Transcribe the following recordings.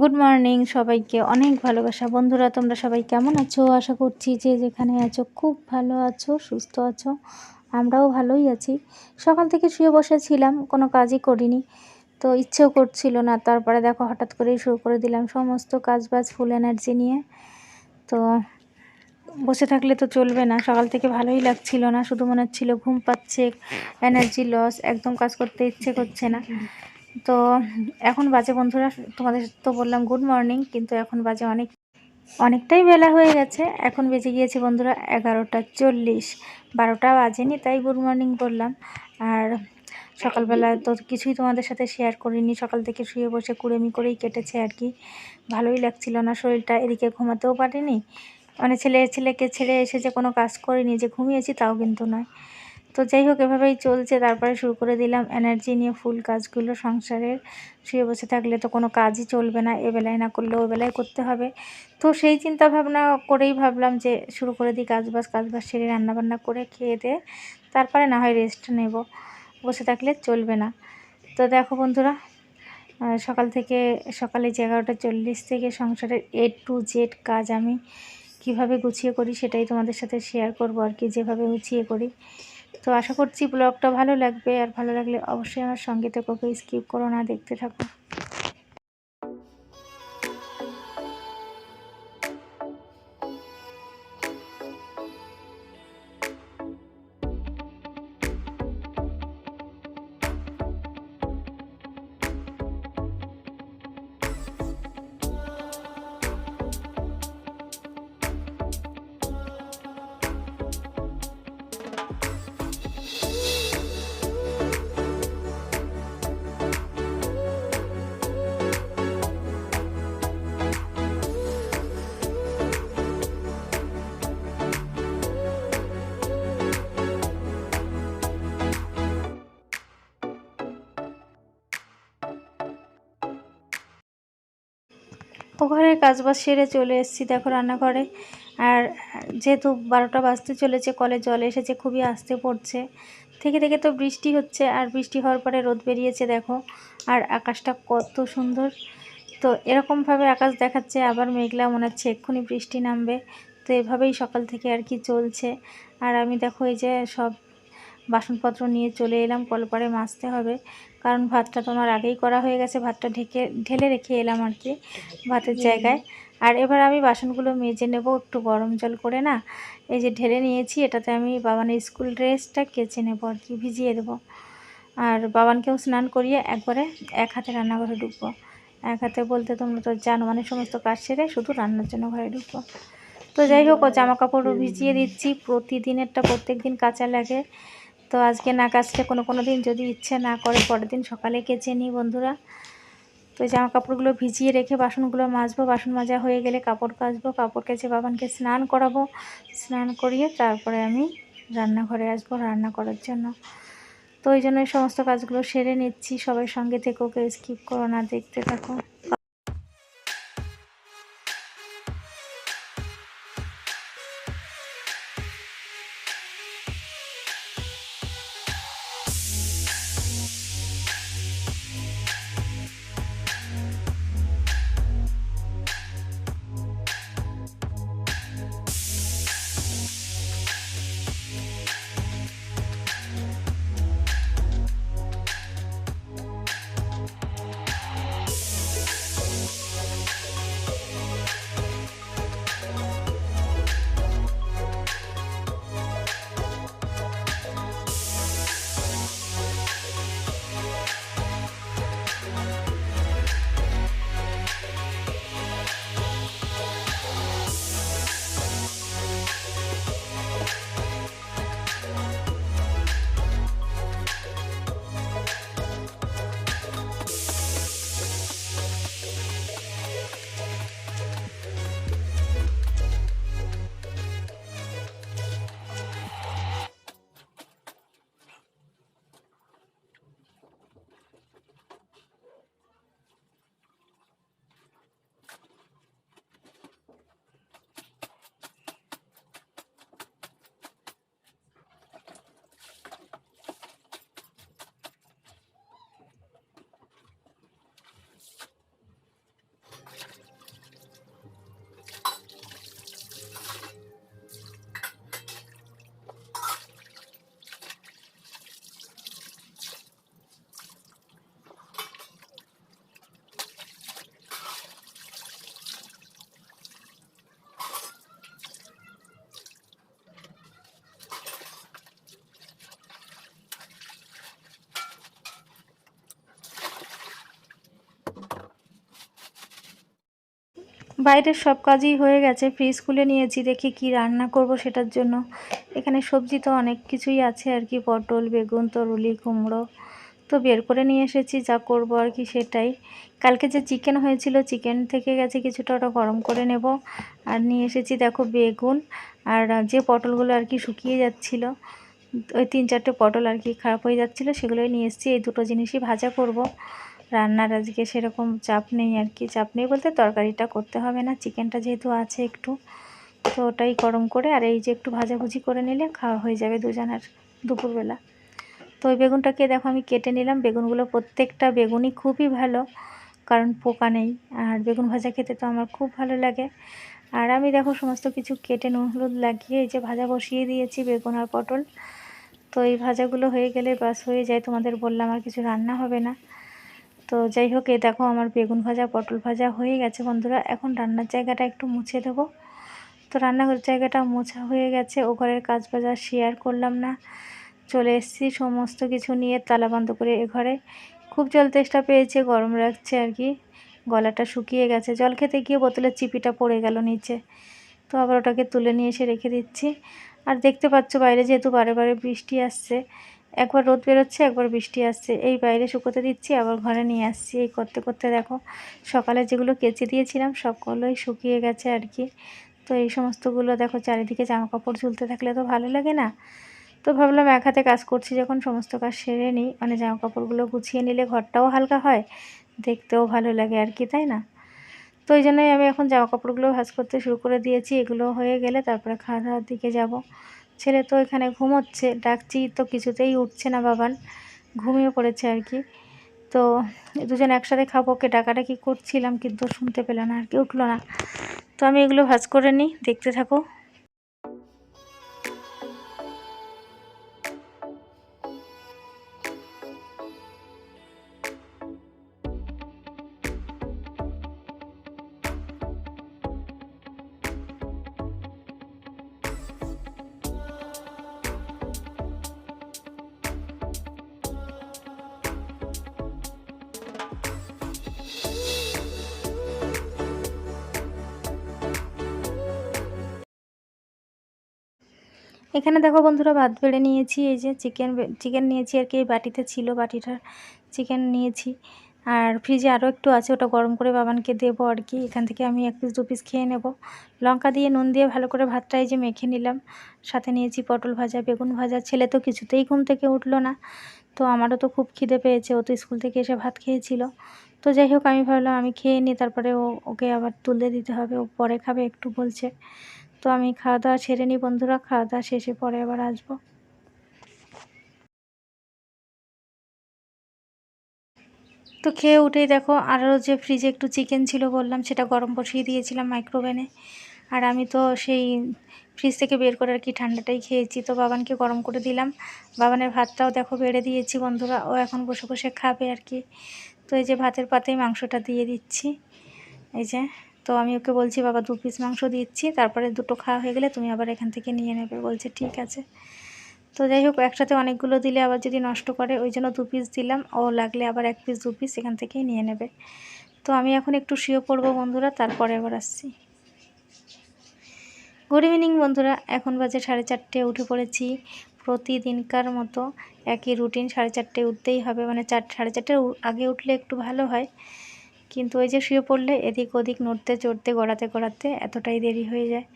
Good morning সবাইকে অনেক ভালোবাসা। বন্ধুরা, তোমরা সবাই কেমন আছো? আশা করছি যে যেখানে আছো, খুব ভালো আছো, সুস্থ আছো, আমরাও ভালোই আছি। সকাল থেকে শুয়ে বসেছিলাম, কোনো কাজই করিনি, তো ইচ্ছেও করছিল না। তারপরে দেখো, হঠাৎ করেই শুরু করে দিলাম সমস্ত কাজ বাজ ফুল এনার্জি নিয়ে। তো বসে থাকলে তো চলবে না। সকাল থেকে ভালোই লাগছিল না, শুধু মনে হচ্ছিল ঘুম পাচ্ছে এনার্জি লস একদম কাজ করতে ইচ্ছে করছে না। তো এখন বাজে বন্ধুরা, তোমাদের তো বললাম গুড মর্নিং কিন্তু এখন বাজে অনেক, অনেকটাই বেলা হয়ে গেছে। এখন বেজে গিয়েছে বন্ধুরা এগারোটা চল্লিশ, বারোটা বাজেনি তাই গুড মর্নিং বললাম। আর সকালবেলা তো কিছুই তোমাদের সাথে শেয়ার করিনি, সকাল থেকে শুয়ে বসে কুড়েমি করেই কেটেছে আর কি। ভালোই লাগছিল না, শরীরটা এদিকে ঘুমাতেও পারিনি। মানে ছেলে ছেলেকে ছেড়ে এসে যে কোনো কাজ করিনি, যে ঘুমিয়েছি তাও কিন্তু নয়। তো যাই হোক, এভাবেই চলছে। তারপরে শুরু করে দিলাম এনার্জি নিয়ে ফুল কাজগুলো সংসারের। শুয়ে বসে থাকলে তো কোনো কাজই চলবে না, এবেলায় না করলে ও বেলায় করতে হবে। তো সেই চিন্তা ভাবনা করেই ভাবলাম যে শুরু করে দিই কাজবাজ কাজবাজ সেরে রান্নাবান্না করে খেয়ে দিয়ে তারপরে না হয় রেস্ট নেব। বসে থাকলে চলবে না। তো দেখো বন্ধুরা সকাল থেকে সকালে যে এগারোটা চল্লিশ থেকে সংসারের এ টু জেড কাজ আমি কীভাবে গুছিয়ে করি সেটাই তোমাদের সাথে শেয়ার করব আর কি, যেভাবে গুছিয়ে করি। তো আশা করছি ব্লগটা ভালো লাগবে, আর ভালো লাগলে অবশ্যই আমার সঙ্গে থেকে স্কিপ করো না, দেখতে থাকো। ও ঘরের কাজবাজ সেরে চলে এসেছি, দেখো রান্নাঘরে। আর যেহেতু বারোটা বাজতে চলেছে, কলে জল এসেছে, খুবই আসতে পড়ছে। থেকে থেকে তো বৃষ্টি হচ্ছে, আর বৃষ্টি হওয়ার পরে রোদ বেরিয়েছে, দেখো। আর আকাশটা কত সুন্দর। তো এরকমভাবে আকাশ দেখাচ্ছে, আবার মেঘলা মনে হচ্ছে, এক্ষুনি বৃষ্টি নামবে। তো এভাবেই সকাল থেকে আর কি চলছে। আর আমি দেখো এই যে সব বাসনপত্র নিয়ে চলে এলাম, কলপারে মাজতে হবে। কারণ ভাতটা তোমার আগেই করা হয়ে গেছে, ভাতটা ঢেকে, ঢেলে রেখে এলাম আর কি ভাতের জায়গায়। আর এবার আমি বাসনগুলো মেজে নেব, একটু গরম জল করে না। এই যে ঢেলে নিয়েছি, এটাতে আমি বাবানের স্কুল ড্রেসটা কেচে নেব আর কি, ভিজিয়ে দেবো। আর বাবানকেও স্নান করিয়ে একবারে এক হাতে রান্নাঘরে ঢুকবো। এক হাতে বলতে তোমরা তো জানো মানে সমস্ত কাজ সেরে শুধু রান্নার জন্য ঘরে ঢুকবো। তো যাই হোক জামা কাপড় ভিজিয়ে দিচ্ছি, প্রতিদিনেরটা প্রত্যেক দিন কাঁচা লাগে। তো আজকে না কাচলে কোনো কোনো দিন যদি ইচ্ছে না করে, পরের দিন সকালে কেচে নিই বন্ধুরা। তো জামা কাপড়গুলো ভিজিয়ে রেখে বাসনগুলো মাজবো, বাসন মাজা হয়ে গেলে কাপড় কাচবো, কাপড় কেচে বাবানকে স্নান করাবো। স্নান করিয়ে তারপরে আমি রান্নাঘরে আসব রান্না করার জন্য। তো ওই জন্য সমস্ত কাজগুলো সেরে নিচ্ছি। সবাই সঙ্গে থেকে ওকে স্কিপ করো না, দেখতে থাকো। বাইরের সব কাজই হয়ে গেছে। ফ্রিজ খুলে নিয়েছি, দেখি কি রান্না করব সেটার জন্য। এখানে সবজি তো অনেক কিছুই আছে আর কি, পটল, বেগুন, তরুলি, কুমড়ো। তো বের করে নিয়ে এসেছি, যা করব আর কি সেটাই। কালকে যে চিকেন হয়েছিল, চিকেন থেকে গেছে কিছুটা, ওটা গরম করে নেব। আর নিয়ে এসেছি দেখো বেগুন। আর যে পটলগুলো আর কি শুকিয়ে যাচ্ছিল, ওই তিন চারটে পটল আর কি খারাপ হয়ে যাচ্ছিল, সেগুলোই নিয়ে এসেছি। এই দুটো জিনিসই ভাজা করব। রান্নার আজকে সেরকম চাপ নেই আর কি। চাপ নেই বলতে তরকারিটা করতে হবে না, চিকেনটা যেহেতু আছে একটু। তো ওটাই গরম করে আর এই যে একটু ভাজাভুজি করে নিলে খাওয়া হয়ে যাবে দুজনের দুপুরবেলা। তো ওই বেগুনটাকে দেখো আমি কেটে নিলাম। বেগুনগুলো প্রত্যেকটা বেগুনই খুবই ভালো, কারণ পোকা নেই। আর বেগুন ভাজা খেতে তো আমার খুব ভালো লাগে। আর আমি দেখো সমস্ত কিছু কেটে নুন, হলুদ লাগিয়ে এই যে ভাজা বসিয়ে দিয়েছি বেগুন আর পটল। তো এই ভাজাগুলো হয়ে গেলে বাস হয়ে যায়। তোমাদের বললাম আর কিছু রান্না হবে না। তো যাই হোক এই দেখো আমার বেগুন ভাজা, পটল ভাজা হয়ে গেছে বন্ধুরা। এখন রান্নার জায়গাটা একটু মুছে দেবো। তো রান্নাঘর জায়গাটা মোছা হয়ে গেছে। ও ঘরের কাজ বাজার শেয়ার করলাম না। চলে এসেছি সমস্ত কিছু নিয়ে তালা বন্ধ করে এ ঘরে। খুব জল তেষ্টা পেয়েছে, গরম রাখছে আর কি। গলাটা শুকিয়ে গেছে। জল খেতে গিয়ে বোতলের চিপিটা পড়ে গেল নিচে। তো আবার ওটাকে তুলে নিয়ে এসে রেখে দিচ্ছি। আর দেখতে পাচ্ছ বাইরে যেহেতু বারে বারে বৃষ্টি আসছে একবার রোদ বেরোচ্ছে, একবার বৃষ্টি আসছে। এই বাইরে শুকোতে দিচ্ছি, আবার ঘরে নিয়ে আসছি। এই করতে করতে দেখো, সকালে যেগুলো কেচে দিয়েছিলাম, সবগুলোই শুকিয়ে গেছে আর কি। তো এই সমস্তগুলো দেখো, চারিদিকে জামা কাপড় ঝুলতে থাকলে তো ভালো লাগে না। তো ভাবলাম এক হাতে কাজ করছি যখন, সমস্ত কাজ সেরে নিই। মানে জামা কাপড়গুলো গুছিয়ে নিলে ঘরটাও হালকা হয়, দেখতেও ভালো লাগে আর কি, তাই না? তো ওই জন্যই আমি এখন জামা কাপড়গুলো ভাজ করতে শুরু করে দিয়েছি। এগুলো হয়ে গেলে তারপরে খাওয়া দাওয়ার দিকে যাব। ছেলে তো এখানে ঘুমোচ্ছে, ডাকছি তো কিছুতেই উঠছে না বাবান, ঘুমিয়ে পড়েছে আর কি। তো দুজন একসাথে খাব, ওকে ডাকাডাকি করছিলাম কিন্তু শুনতে পেল না আর কি, উঠল না। তো আমি এগুলো ভাজ করে নিই, দেখতে থাকো। এখানে দেখো বন্ধুরা, ভাত বেড়ে নিয়েছি, এই যে চিকেন চিকেন নিয়েছি আর কি, এই বাটিতে ছিল বাটিটা চিকেন নিয়েছি। আর ফ্রিজে আরও একটু আছে, ওটা গরম করে বাবানকে দেবো আর কি। এখান থেকে আমি এক পিস দু পিস খেয়ে নেব। লঙ্কা দিয়ে, নুন দিয়ে ভালো করে ভাতটা এই যে মেখে নিলাম। সাথে নিয়েছি পটল ভাজা, বেগুন ভাজা। ছেলে তো কিছুতেই ঘুম থেকে উঠল না, তো আমারও তো খুব খিদে পেয়েছে। ও তো স্কুল থেকে এসে ভাত খেয়েছিল। তো যাই হোক, আমি ভাবলাম আমি খেয়ে নিই, তারপরে ও ওকে আবার তুলে দিতে হবে। ও পরে খাবে, একটু বলছে। তো আমি খাওয়া দাওয়া ছেড়ে নিই বন্ধুরা। খাওয়া দাওয়া শেষে পরে আবার আসব। তো খেয়ে উঠেই দেখো আরও যে ফ্রিজে একটু চিকেন ছিল বললাম, সেটা গরম বসিয়ে দিয়েছিলাম মাইক্রোওভেনে আর আমি তো সেই ফ্রিজ থেকে বের করে আর কি ঠান্ডাটাই খেয়েছি। তো বাবানকে গরম করে দিলাম। বাবানের ভাতটাও দেখো বেড়ে দিয়েছি, বন্ধুরা। ও এখন বসে বসে খাবে আর কি। তো এই যে ভাতের পাতেই মাংসটা দিয়ে দিচ্ছি। এই যে তো আমি ওকে বলছি, বাবা, দু পিস মাংস দিচ্ছি, তারপরে দুটো খাওয়া হয়ে গেলে তুমি আবার এখান থেকে নিয়ে নেবে। বলছে, ঠিক আছে। তো যাই হোক, একসাথে অনেকগুলো দিলে আবার যদি নষ্ট করে, ওই জন্য দু পিস দিলাম। ও লাগলে আবার এক পিস দু পিস এখান থেকেই নিয়ে নেবে। তো আমি এখন একটু শুয়ে পড়ব বন্ধুরা, তারপরে আবার আসছি। গুড ইভিনিং বন্ধুরা, এখন বাজে সাড়ে চারটে, উঠে পড়েছি। প্রতিদিনকার মতো একই রুটিন সাড়ে চারটে উঠতেই হবে। মানে চার, সাড়ে চারটে আগে উঠলে একটু ভালো হয়। কিন্তু ওই যে শুয়ে পড়লে এদিক ওদিক নড়তে, চড়তে, গড়াতে গড়াতে এতটাই দেরি হয়ে যায়।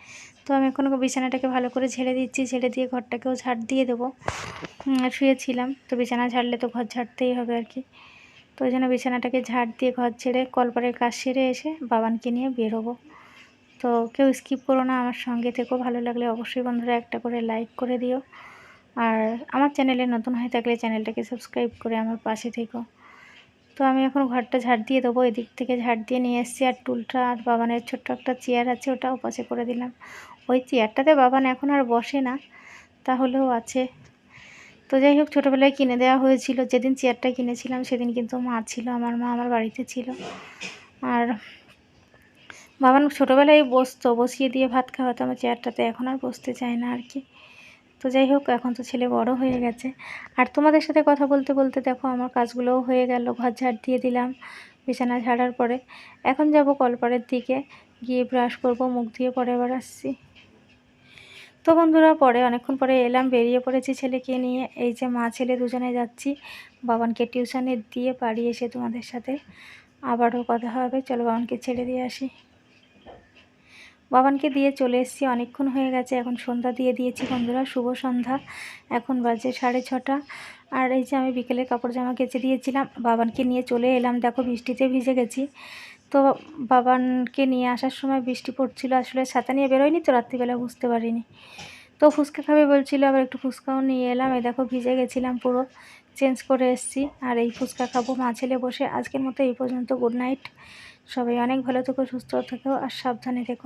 তো আমি এখন বিছানাটাকে ভালো করে ঝেড়ে দিচ্ছি, ঝেড়ে দিয়ে ঘরটাকেও ঝাড় দিয়ে দেবো। শুয়েছিলাম। তো বিছানা ঝাড়লে তো ঘর ঝাড়তেই হবে আর কি। তো ওই জন্য বিছানাটাকে ঝাড় দিয়ে ঘর ছেড়ে, কলপারের কাজ সেরে এসে বাবানকে নিয়ে বেরোবো তো কেউ স্কিপ করো না, আমার সঙ্গে থেকেও ভালো লাগলে অবশ্যই বন্ধুরা একটা করে লাইক করে দিও। আর আমার চ্যানেলে নতুন হয়ে থাকলে চ্যানেলটাকে সাবস্ক্রাইব করে আমার পাশে থেকো। তো আমি এখন ঘরটা ঝাড় দিয়ে দেবো, এদিক থেকে ঝাড় দিয়ে নিয়ে এসেছি। আর টুলটা আর বাবানের ছোট্ট একটা চেয়ার আছে ওটাও পাশে করে দিলাম। ওই চেয়ারটাতে বাবান এখন আর বসে না, তাহলেও আছে। তো যাই হোক, ছোটোবেলায় কিনে দেওয়া হয়েছিল, যেদিন চেয়ারটা কিনেছিলাম সেদিন কিন্তু মা ছিল, আমার মা আমার বাড়িতে ছিল। আর বাবান ছোটোবেলায় বসতো, বসিয়ে দিয়ে ভাত খাওয়াতো, আমার চেয়ারটাতে এখন আর বসতে চায় না আর কি। তো যাই হোক, এখন তো ছেলে বড় হয়ে গেছে। আর তোমাদের সাথে কথা বলতে বলতে দেখো, আমার কাজগুলোও হয়ে গেল। ঘর ঝাড় দিয়ে দিলাম, বিছানা ঝাড়ার পরে। এখন যাব কলপারের দিকে, গিয়ে ব্রাশ করব, মুখ দিয়ে পরে আবার আসছি। তো বন্ধুরা, পরে, অনেকক্ষণ পরে এলাম, বেরিয়ে পড়েছি ছেলেকে নিয়ে। এই যে মা ছেলে দুজনে যাচ্ছি, বাবানকে টিউশনে দিয়ে বাড়ি এসে তোমাদের সাথে আবারও কথা হবে। চলো বাবানকে ছেড়ে দিয়ে আসি। বাবানকে দিয়ে চলে এসেছি, অনেকক্ষণ হয়ে গেছে, এখন সন্ধ্যা দিয়ে দিয়েছি বন্ধুরা, শুভ সন্ধ্যা। এখন বাজে সাড়ে ছটা। আর এই যে আমি বিকেলে কাপড় জামা কেচে দিয়েছিলাম, বাবানকে নিয়ে চলে এলাম। দেখো বৃষ্টিতে ভিজে গেছি। তো বাবানকে নিয়ে আসার সময় বৃষ্টি পড়ছিল, আসলে ছাতা নিয়ে বেরোয়নি তো, রাত্রিবেলা বুঝতে পারিনি। তো ফুচকা খাবে বলছিল, আবার একটু ফুচকাও নিয়ে এলাম। এই দেখো ভিজে গেছিলাম পুরো, চেঞ্জ করে এসেছি। আর এই ফুচকা খাব মা ছেলে বসে। আজকের মতো এই পর্যন্ত, গুড নাইট। সবাই অনেক ভালো থেকো, সুস্থ থেকো, আর সাবধানে থেকো।